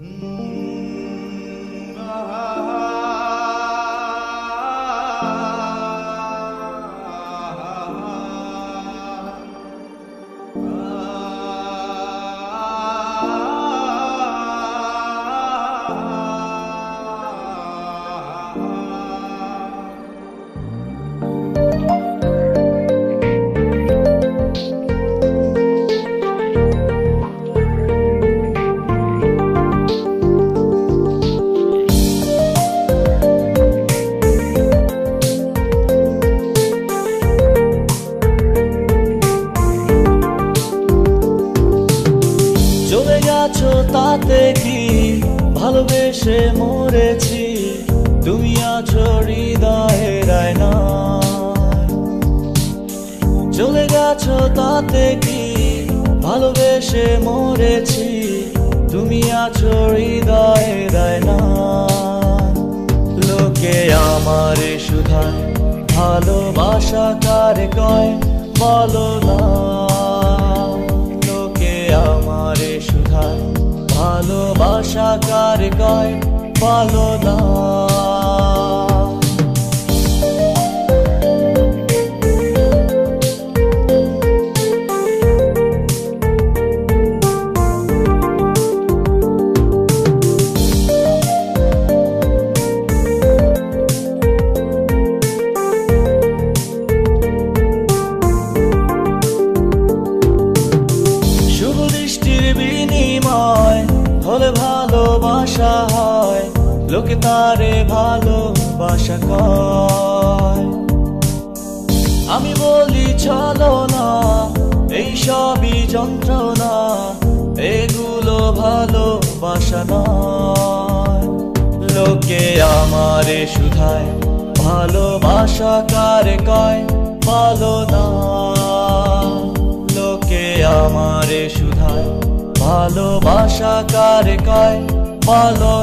চলে তাতে কি ভালোবেসে মরেছি? তুমি আছো হৃদয়ের না চলে গেছো তাতে কি ভালোবেসে মরেছি? তুমি আছো হৃদয়ের না লোকে আমারে সুধায় ভালোবাসা কারে কয় বলো না। ভালোবাসা কার কয় পালো না? ভালোবাসা হয়, লোকে তারে ভালোবাসা কয়। আমি বলি, চলো না, এই সবই যন্ত্রণা, এগুলো ভালোবাসা নয়। লোকে আমারে শুধায়, ভালোবাসা কারে কয় ভালো না। লোকে আমারে শুধায়, ভালোবাসা কারে কয় ভালো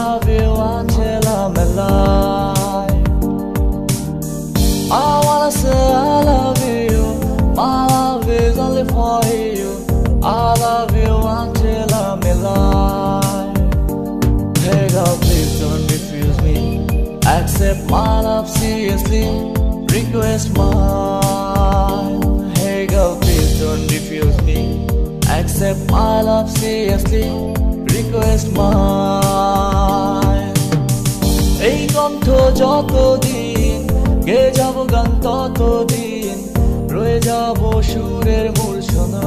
love you until I'm alive. I wanna say I love you. My love is only for you. I love you until I'm alive. Hey girl, please don't refuse me. Accept my love seriously. Request mine. Hey girl, please don't refuse me. Accept my love seriously. Request mine. এই কণ্ঠ যতদিন, গে যাব গান ততদিন, রয়ে যাব সুরের মূর্ছনা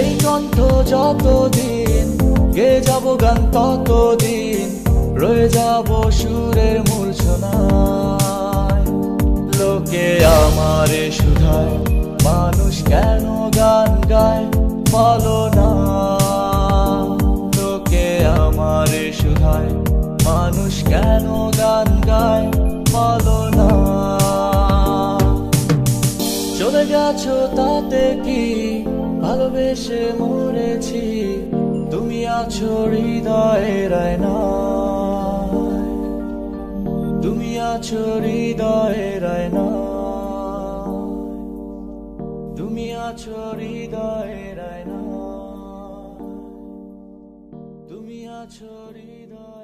এই কণ্ঠ যতদিন, গে যাব গান ততদিন, রয়ে যাব সুরের মূর্ছনায় লোকে আমারে শুধায়, মানুষ কেন গান গায়? বলো কেন গান গায় বলো না? চলে গেছো তাতে কি? ভালোবেসে মরেছি। তুমি আছো হৃদয়ের না তুমি আছো হৃদয়ের না তুমি আছো হৃদয়ের না তুমি আছো হৃদয়